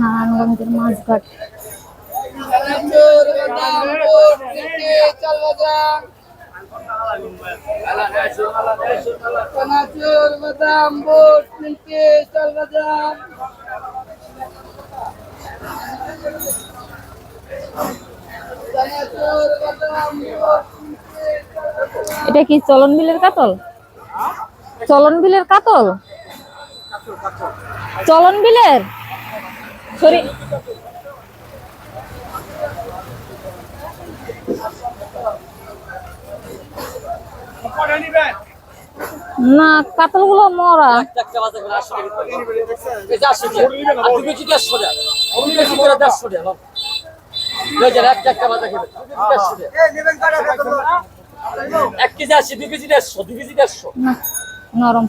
নারায়ণগঞ্জের মাছঘাট। চানাচুর বাদাম বুট চিনি চাল বাদাম এটা কি চলন বিলের কাতল? চলন বিলের কাতল? চলন বিলের? সরি। না কাতলগুলো মরা। এক কেজি আশি দুই কেজি দেড়শো দুই কেজি দেড়শো। না নরম।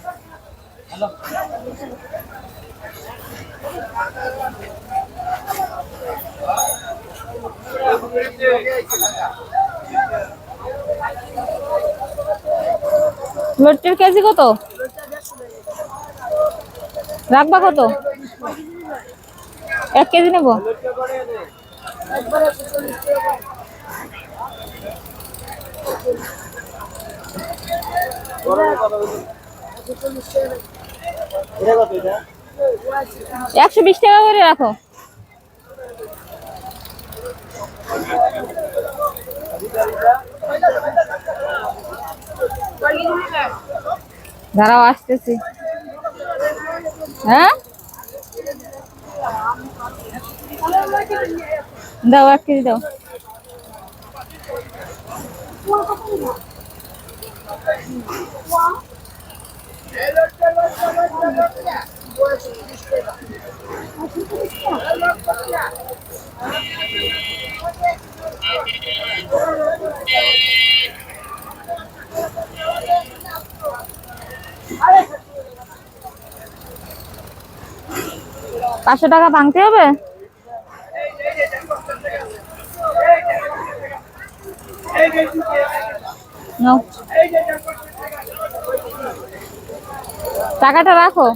লটটির কেজি কত? রাখবা কত? এক কেজি নেব? একশো বিশ টাকা করে রাখো। দাঁড়াও আসতেছি। হ্যাঁ? দাও এক কেজি দাও। পাঁচশো টাকা ভাঙতে হবে? টাকাটা রাখো।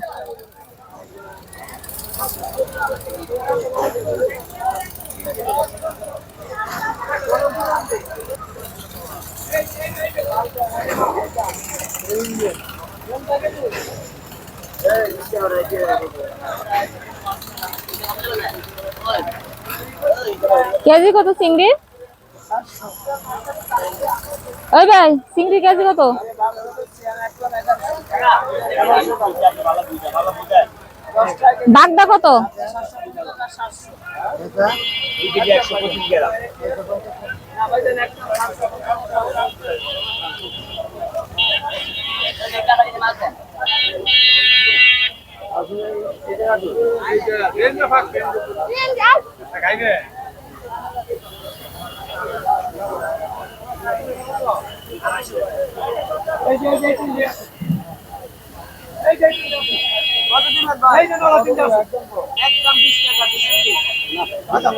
কেজি কত চিংড়ি? ওই ভাই চিংড়ি কেজি কত? বাগদা কত? দুই কেজি একশো পঁচিশ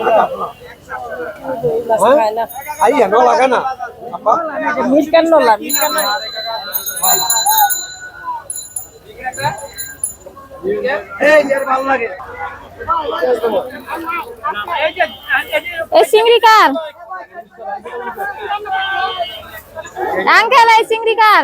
গ্রাম Ahí no la gana. এই চিংড়ি কার আঙ্কেল এই চিংড়ি কার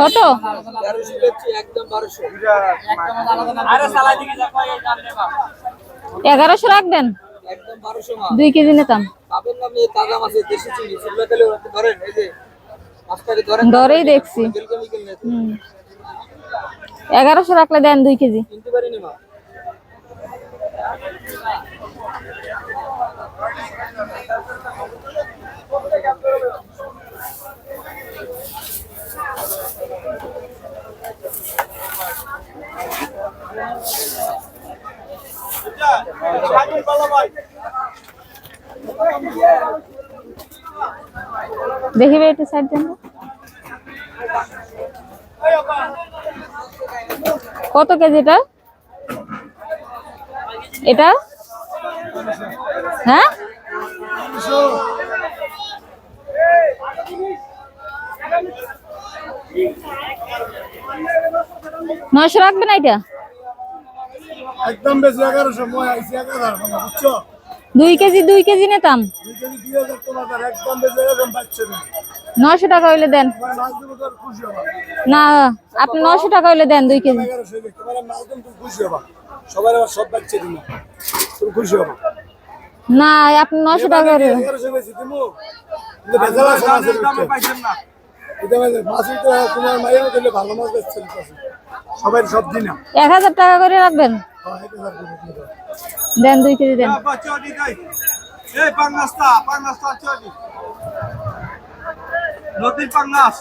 কত? এগারোশো রাখবেন? দুই কেজি নিতাম। দরেই দেখছি। এগারোশো রাখলে দেন দুই কেজি দেখিবে একটু সাইড দেন। কত কেজি এটা? এটা? হ্যাঁ? নয়শো রাখবে না এটা? একদম বেশি এগারোশো দুই কেজি দুই কেজি নিতাম। দুই কেজি দুই হাজার তোমার একদম বেশি পাচ্ছে না নয়শো টাকা হইলে দেন। না, আপনি নয়শো টাকা হইলে দেন দুই কেজি। না, আপনি নয়শো টাকা এক হাজার টাকা করে রাখবেন। দেন দুই কেজি দেন এই পাঙ্গাসটা পাঙ্গাসটা চলি নদীর পাঙ্গাস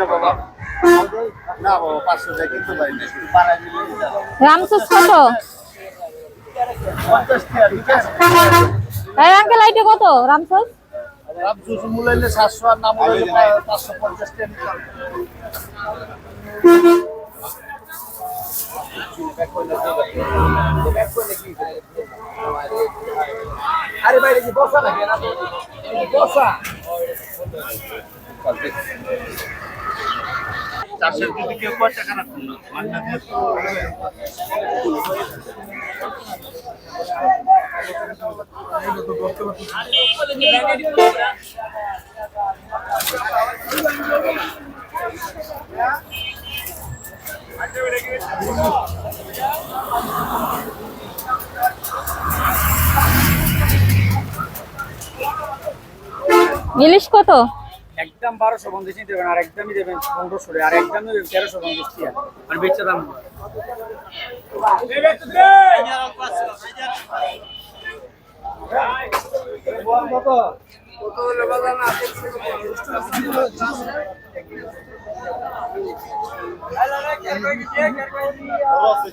বাবা পাঁচশো টাকা না শুধু রামসুস কত এই আঙ্কেল আইটে কত রামসুস জুস মূলাইলে সাতশো আর না মূলাইলে পাঁচশো পঞ্চাশ টাকা আরে বাইরে কি বসা নাকি? না বসা। চাষের যদি কেউ কয় টাকা রাখুন না। ইলিশ কত? একদম বারোশো পঞ্চাশ দেবেন আর একদমই দেবেন পনেরোশো আর একদমই দেবেন তেরোশো পঞ্চাশ আর বেচা দাম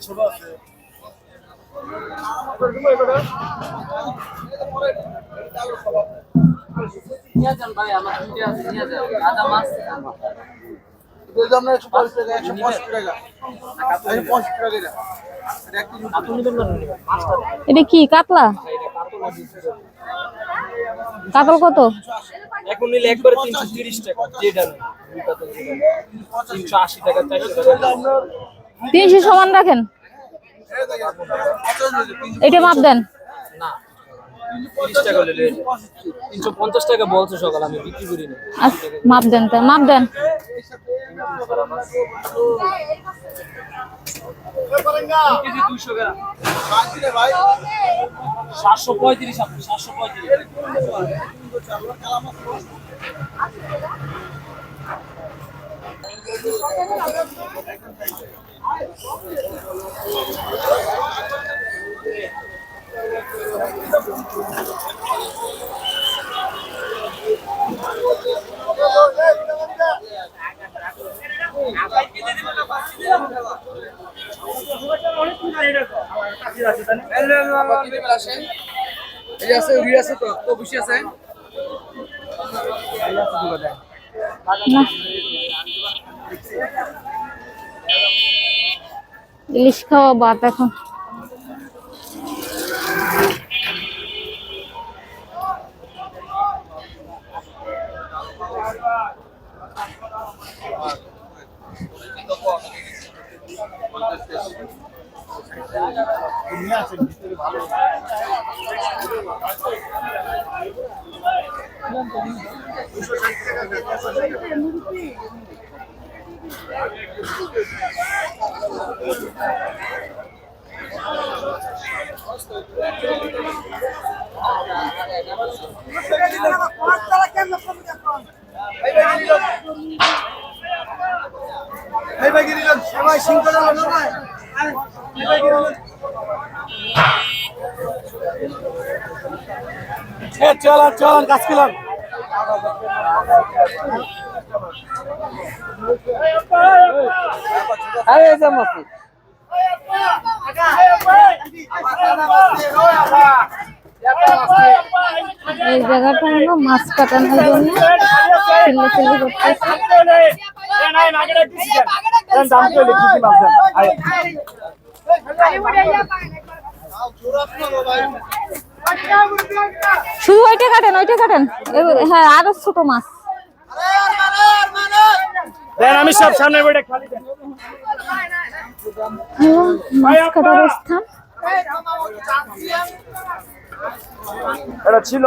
ছোট আছে। নিয়ে যান ভাই আমার দুইটা আছে নিয়ে যান। আদা মাছ। এটা। কি কাতলা? কাতল কত? এখন নিলে একবারে তিনশো তিরিশ টাকা যেটা। তিনশো আশি টাকা চারশো টাকা। তিনশো সমান রাখেন। এটা মাপ দেন। না। তিরিশ টাকা হলে রেট। তিনশো পঞ্চাশ টাকা বলছে সকাল আমি বিক্রি করি না। মাপ দেন তা মাপ দেন। সাতশো পঁয়ত্রিশ আপনি সাতশো পঁয়ত্রিশ। এই আছে উড়ি আছে ইলিশ খাওয়া বাত এখন। নিয়ে থেকে ভালো সবাই হলো না চলান চলান কাজ করলাম আরে যা মাসি এই জায়গাটা হলো মাছ কাটানোর জন্য চিল্লি চিল্লি করতেছে শুধু ওইটা কাটেন ওইটা কাটেন। হ্যাঁ আরও ছোট মাছ। দেন আমি সব সামনে বেড়ে খালি দেন। মাছ কাটার স্থান এটা ছিল।